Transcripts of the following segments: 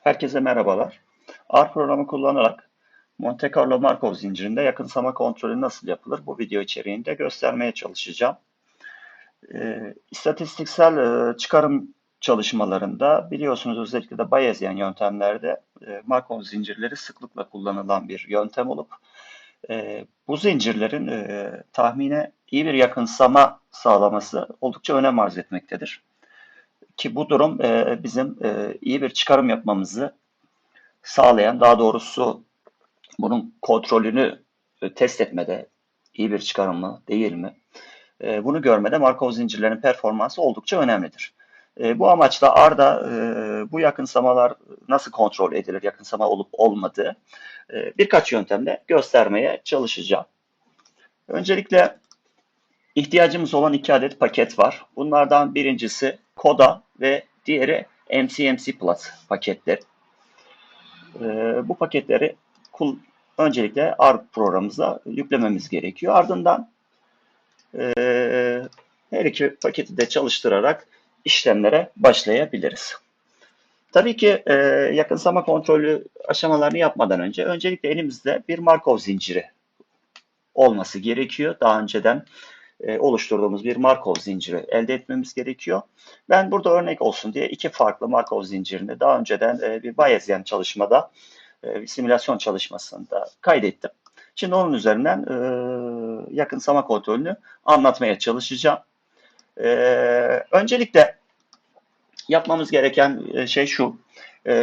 Herkese merhabalar. R programı kullanarak Monte Carlo Markov zincirinde yakınsama kontrolü nasıl yapılır bu video içeriğinde göstermeye çalışacağım. E, istatistiksel e, çıkarım çalışmalarında biliyorsunuz özellikle de Bayesian yöntemlerde e, Markov zincirleri sıklıkla kullanılan bir yöntem olup e, bu zincirlerin e, tahmine iyi bir yakınsama sağlaması oldukça önem arz etmektedir. Ki bu durum e, bizim e, iyi bir çıkarım yapmamızı sağlayan, daha doğrusu bunun kontrolünü e, test etmede iyi bir çıkarım mı, değil mi? E, bunu görmede Markov zincirlerinin performansı oldukça önemlidir. E, bu amaçla Arda e, bu yakınsamalar nasıl kontrol edilir, yakınsama olup olmadığı e, birkaç yöntemle göstermeye çalışacağım. Öncelikle ihtiyacımız olan iki adet paket var. Bunlardan birincisi Koda ve diğeri MCMC Plus paketleri. Ee, bu paketleri öncelikle R programımıza yüklememiz gerekiyor. Ardından e, her iki paketi de çalıştırarak işlemlere başlayabiliriz. Tabii ki e, yakınsama kontrolü aşamalarını yapmadan önce öncelikle elimizde bir Markov zinciri olması gerekiyor. Daha önceden e, oluşturduğumuz bir Markov zinciri elde etmemiz gerekiyor. Ben burada örnek olsun diye iki farklı Markov zincirini daha önceden e, bir Bayesian çalışmada, e, simülasyon çalışmasında kaydettim. Şimdi onun üzerinden e, yakınsama kontrolünü anlatmaya çalışacağım. Öncelikle yapmamız gereken şey şu.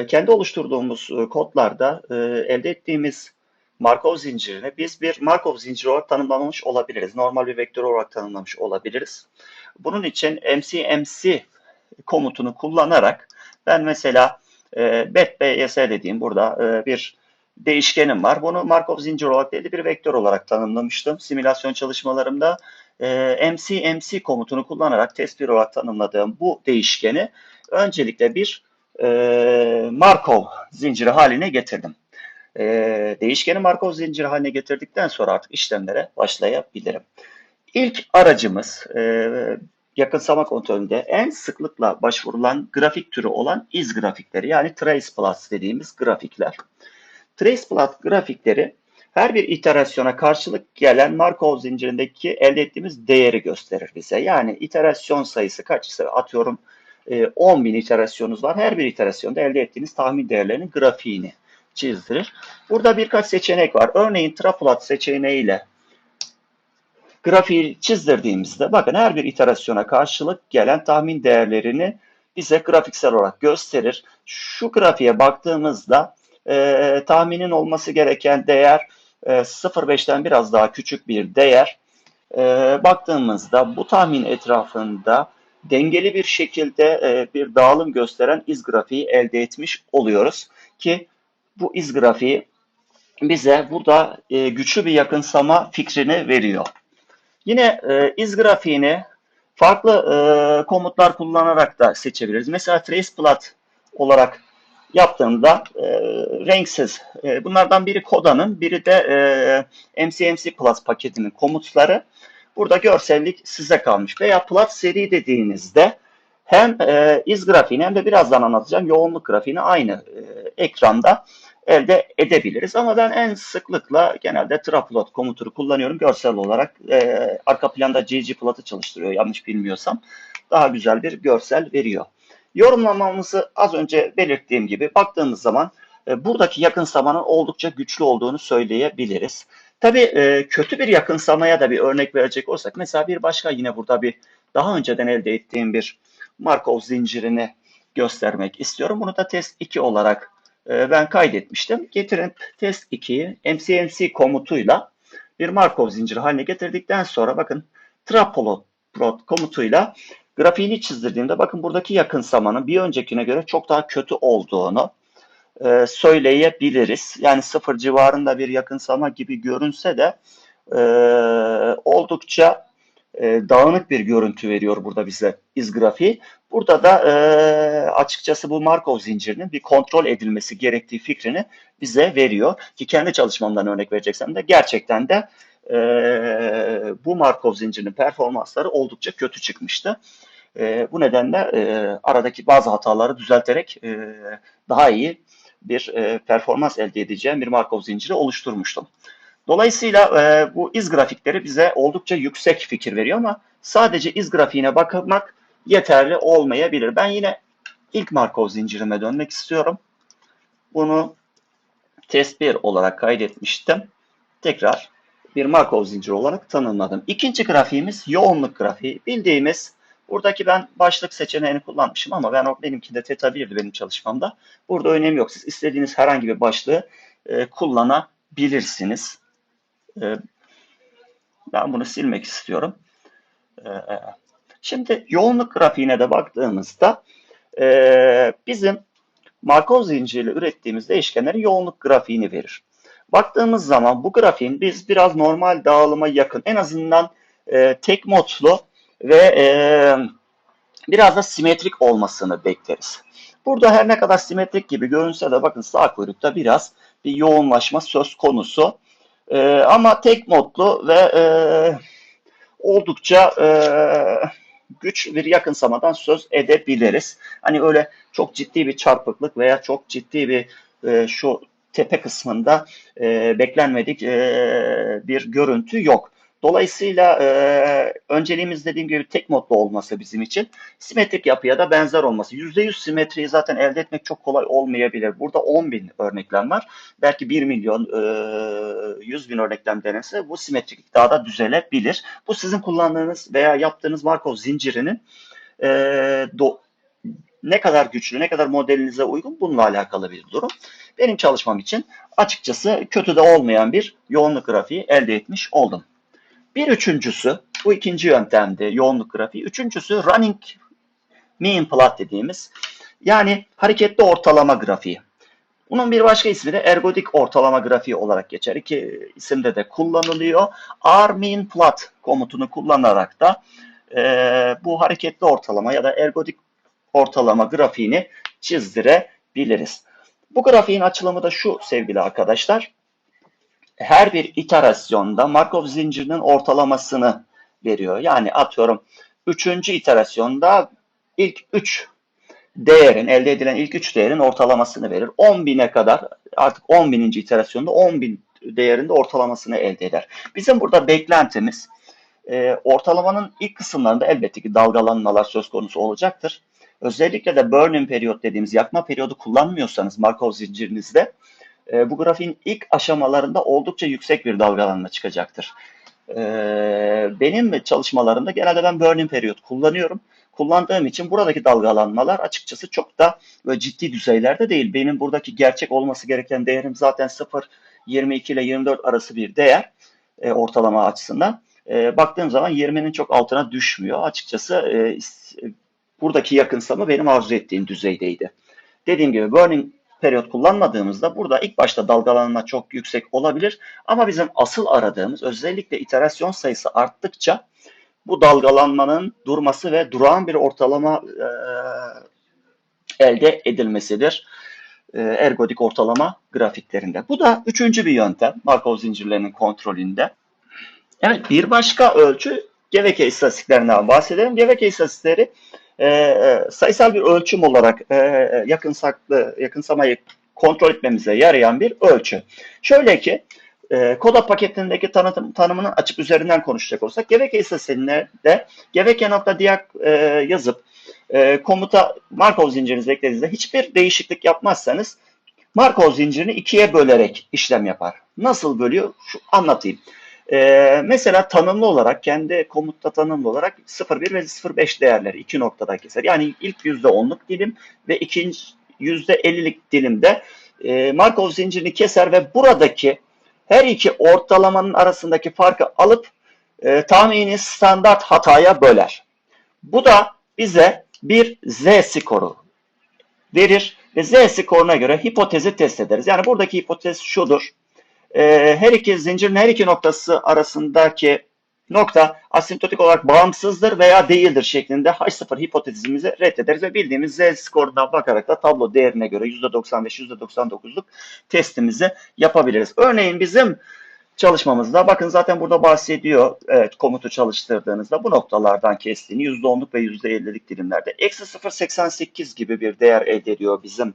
Kendi oluşturduğumuz kodlarda elde ettiğimiz Markov zincirini biz bir Markov zinciri olarak tanımlamış olabiliriz. Normal bir vektör olarak tanımlamış olabiliriz. Bunun için MCMC komutunu kullanarak ben mesela e, BET-BYS dediğim burada e, bir değişkenim var. Bunu Markov zincir olarak değil bir vektör olarak tanımlamıştım. Simülasyon çalışmalarımda e, MCMC komutunu kullanarak test 1 olarak tanımladığım bu değişkeni öncelikle bir e, Markov zinciri haline getirdim e, değişkeni Markov zinciri haline getirdikten sonra artık işlemlere başlayabilirim. İlk aracımız e, yakınsama kontrolünde en sıklıkla başvurulan grafik türü olan iz grafikleri yani trace plots dediğimiz grafikler. Trace plot grafikleri her bir iterasyona karşılık gelen Markov zincirindeki elde ettiğimiz değeri gösterir bize. Yani iterasyon sayısı kaçsa atıyorum 10 bin iterasyonunuz var. Her bir iterasyonda elde ettiğiniz tahmin değerlerinin grafiğini çizdirir. Burada birkaç seçenek var. Örneğin traplot seçeneğiyle grafiği çizdirdiğimizde bakın her bir iterasyona karşılık gelen tahmin değerlerini bize grafiksel olarak gösterir. Şu grafiğe baktığımızda e, tahminin olması gereken değer e, 0.5'ten biraz daha küçük bir değer. E, baktığımızda bu tahmin etrafında dengeli bir şekilde e, bir dağılım gösteren iz grafiği elde etmiş oluyoruz ki bu iz grafiği bize burada e, güçlü bir yakınsama fikrini veriyor. Yine e, iz grafiğini farklı e, komutlar kullanarak da seçebiliriz. Mesela trace plot olarak yaptığımda e, renksiz. E, bunlardan biri Koda'nın, biri de e, MCMC Plus paketinin komutları. Burada görsellik size kalmış. Veya plot seri dediğinizde hem e, iz grafiğini hem de birazdan anlatacağım yoğunluk grafiğini aynı e, ekranda elde edebiliriz. Ama ben en sıklıkla genelde traplot komutunu kullanıyorum. Görsel olarak e, arka planda ggplot'ı çalıştırıyor yanlış bilmiyorsam. Daha güzel bir görsel veriyor. Yorumlamamızı az önce belirttiğim gibi baktığımız zaman e, buradaki yakınsamanın oldukça güçlü olduğunu söyleyebiliriz. Tabii e, kötü bir yakınsamaya da bir örnek verecek olsak mesela bir başka yine burada bir daha önceden elde ettiğim bir Markov zincirini göstermek istiyorum. Bunu da test 2 olarak e, ben kaydetmiştim. Getirip test 2'yi MCMC komutuyla bir Markov zinciri haline getirdikten sonra bakın Trapolot komutuyla grafiğini çizdirdiğimde bakın buradaki yakınsamanın bir öncekine göre çok daha kötü olduğunu e, söyleyebiliriz. Yani sıfır civarında bir yakınsama gibi görünse de e, oldukça e, dağınık bir görüntü veriyor burada bize iz grafiği. Burada da e, açıkçası bu Markov zincirinin bir kontrol edilmesi gerektiği fikrini bize veriyor. Ki kendi çalışmamdan örnek vereceksem de gerçekten de e, bu Markov zincirinin performansları oldukça kötü çıkmıştı. E, bu nedenle e, aradaki bazı hataları düzelterek e, daha iyi bir e, performans elde edeceğim bir Markov zinciri oluşturmuştum. Dolayısıyla e, bu iz grafikleri bize oldukça yüksek fikir veriyor ama sadece iz grafiğine bakmak yeterli olmayabilir. Ben yine ilk Markov zincirime dönmek istiyorum. Bunu test 1 olarak kaydetmiştim. Tekrar bir Markov zinciri olarak tanımladım. İkinci grafiğimiz yoğunluk grafiği. Bildiğimiz buradaki ben başlık seçeneğini kullanmışım ama ben benimkinde teta 1'di benim çalışmamda. Burada önemi yok. Siz istediğiniz herhangi bir başlığı e, kullanabilirsiniz. E, ben bunu silmek istiyorum. E, şimdi yoğunluk grafiğine de baktığımızda e, bizim Markov zinciriyle ürettiğimiz değişkenlerin yoğunluk grafiğini verir. Baktığımız zaman bu grafiğin biz biraz normal dağılıma yakın en azından e, tek modlu ve e, biraz da simetrik olmasını bekleriz. Burada her ne kadar simetrik gibi görünse de bakın sağ kuyrukta biraz bir yoğunlaşma söz konusu. E, ama tek modlu ve e, oldukça e, güç bir yakınsamadan söz edebiliriz. Hani öyle çok ciddi bir çarpıklık veya çok ciddi bir e, şu tepe kısmında e, beklenmedik e, bir görüntü yok. Dolayısıyla e, önceliğimiz dediğim gibi tek modlu olması bizim için. Simetrik yapıya da benzer olması. %100 simetriyi zaten elde etmek çok kolay olmayabilir. Burada 10 bin örneklem var. Belki 1 milyon, e, 100 bin örneklem denirse bu simetriklik daha da düzelebilir. Bu sizin kullandığınız veya yaptığınız Markov zincirinin e, do, ne kadar güçlü, ne kadar modelinize uygun bununla alakalı bir durum. Benim çalışmam için açıkçası kötü de olmayan bir yoğunluk grafiği elde etmiş oldum. Bir üçüncüsü, bu ikinci yöntemdi yoğunluk grafiği. Üçüncüsü running mean plot dediğimiz yani hareketli ortalama grafiği. Bunun bir başka ismi de ergodik ortalama grafiği olarak geçer. İki isimde de kullanılıyor. R mean plot komutunu kullanarak da e, bu hareketli ortalama ya da ergodik ortalama grafiğini çizdirebiliriz. Bu grafiğin açılımı da şu sevgili arkadaşlar. Her bir iterasyonda Markov zincirinin ortalamasını veriyor. Yani atıyorum 3. iterasyonda ilk 3 değerin, elde edilen ilk 3 değerin ortalamasını verir. 10.000'e kadar artık 10.000. iterasyonda 10.000 değerinde ortalamasını elde eder. Bizim burada beklentimiz e, ortalamanın ilk kısımlarında elbette ki dalgalanmalar söz konusu olacaktır. Özellikle de periyot dediğimiz yakma periyodu kullanmıyorsanız Markov zincirinizde e, bu grafiğin ilk aşamalarında oldukça yüksek bir dalgalanma çıkacaktır. E, benim çalışmalarımda genelde ben burning periyot kullanıyorum. Kullandığım için buradaki dalgalanmalar açıkçası çok da böyle ciddi düzeylerde değil. Benim buradaki gerçek olması gereken değerim zaten 0, 22 ile 24 arası bir değer e, ortalama açısından. E, baktığım zaman 20'nin çok altına düşmüyor. Açıkçası e, buradaki yakınsama benim arzu ettiğim düzeydeydi. Dediğim gibi burning periyot kullanmadığımızda burada ilk başta dalgalanma çok yüksek olabilir ama bizim asıl aradığımız özellikle iterasyon sayısı arttıkça bu dalgalanmanın durması ve durağan bir ortalama e, elde edilmesidir. E, ergodik ortalama grafiklerinde. Bu da üçüncü bir yöntem Markov zincirlerinin kontrolünde. Evet bir başka ölçü Geveke istatistiklerinden bahsedelim. Geveke istatistikleri e, sayısal bir ölçüm olarak e, yakınsaklı, yakınsamayı kontrol etmemize yarayan bir ölçü. Şöyle ki e, Koda paketindeki tanıtım, tanımının açıp üzerinden konuşacak olsak Geveke istatistiklerinde geveke.diag e, yazıp e, komuta Markov zincirinizi eklediğinizde hiçbir değişiklik yapmazsanız Markov zincirini ikiye bölerek işlem yapar. Nasıl bölüyor? Şu anlatayım. Ee, mesela tanımlı olarak kendi komutta tanımlı olarak 0,1 ve 0,5 değerleri iki noktada keser. Yani ilk %10'luk dilim ve ikinci %50'lik dilimde e, Markov zincirini keser ve buradaki her iki ortalamanın arasındaki farkı alıp e, tahmini standart hataya böler. Bu da bize bir Z skoru verir ve Z skoruna göre hipotezi test ederiz. Yani buradaki hipotez şudur e, her iki zincirin her iki noktası arasındaki nokta asimptotik olarak bağımsızdır veya değildir şeklinde H0 hipotezimizi reddederiz ve bildiğimiz Z skoruna bakarak da tablo değerine göre %95, %99'luk testimizi yapabiliriz. Örneğin bizim çalışmamızda bakın zaten burada bahsediyor evet, komutu çalıştırdığınızda bu noktalardan kestiğini %10'luk ve %50'lik dilimlerde. Eksi 0.88 gibi bir değer elde ediyor bizim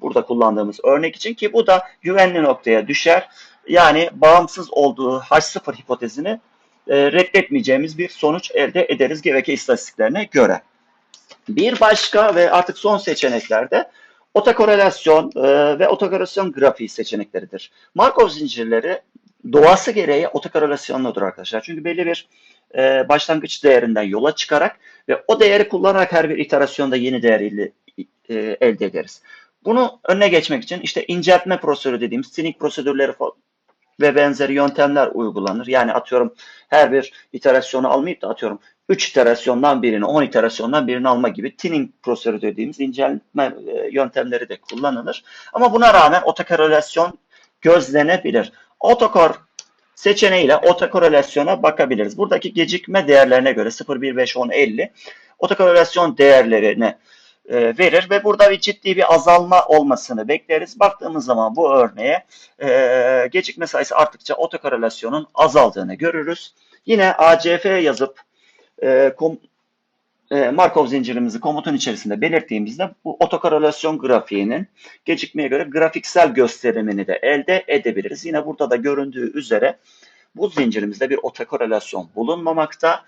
Burada kullandığımız örnek için ki bu da güvenli noktaya düşer. Yani bağımsız olduğu H0 hipotezini e, reddetmeyeceğimiz bir sonuç elde ederiz GVK istatistiklerine göre. Bir başka ve artık son seçeneklerde otokorelasyon e, ve otokorelasyon grafiği seçenekleridir. Markov zincirleri doğası gereği otokorelasyonludur arkadaşlar. Çünkü belli bir e, başlangıç değerinden yola çıkarak ve o değeri kullanarak her bir iterasyonda yeni değeri e, elde ederiz. Bunu önüne geçmek için işte inceltme prosedürü dediğimiz sinik prosedürleri ve benzeri yöntemler uygulanır. Yani atıyorum her bir iterasyonu almayıp da atıyorum 3 iterasyondan birini, 10 iterasyondan birini alma gibi tinning prosedürü dediğimiz inceltme e, yöntemleri de kullanılır. Ama buna rağmen otokorelasyon gözlenebilir. Otokor seçeneğiyle otokorelasyona bakabiliriz. Buradaki gecikme değerlerine göre 0, 1, 5, 10, 50 otokorelasyon değerlerini e, verir ve burada bir ciddi bir azalma olmasını bekleriz. Baktığımız zaman bu örneğe e, gecikme sayısı arttıkça otokorelasyonun azaldığını görürüz. Yine ACF yazıp e, e, Markov zincirimizi komutun içerisinde belirttiğimizde bu otokorelasyon grafiğinin gecikmeye göre grafiksel gösterimini de elde edebiliriz. Yine burada da göründüğü üzere bu zincirimizde bir otokorelasyon bulunmamakta.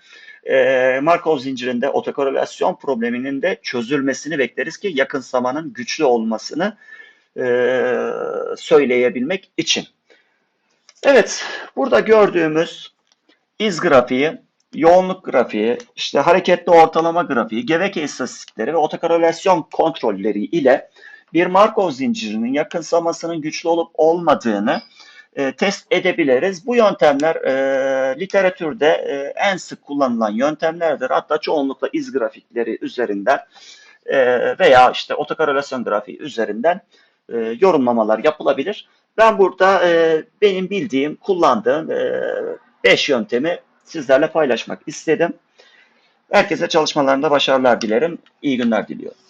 E, Markov zincirinde otokorelasyon probleminin de çözülmesini bekleriz ki yakın zamanın güçlü olmasını e, söyleyebilmek için. Evet, burada gördüğümüz iz grafiği, yoğunluk grafiği, işte hareketli ortalama grafiği, geveke istatistikleri ve otokorelasyon kontrolleri ile bir Markov zincirinin yakınsamasının güçlü olup olmadığını e, test edebiliriz. Bu yöntemler e, literatürde e, en sık kullanılan yöntemlerdir. Hatta çoğunlukla iz grafikleri üzerinden e, veya işte otokorelasyon grafiği üzerinden e, yorumlamalar yapılabilir. Ben burada e, benim bildiğim, kullandığım 5 e, yöntemi sizlerle paylaşmak istedim. Herkese çalışmalarında başarılar dilerim. İyi günler diliyorum.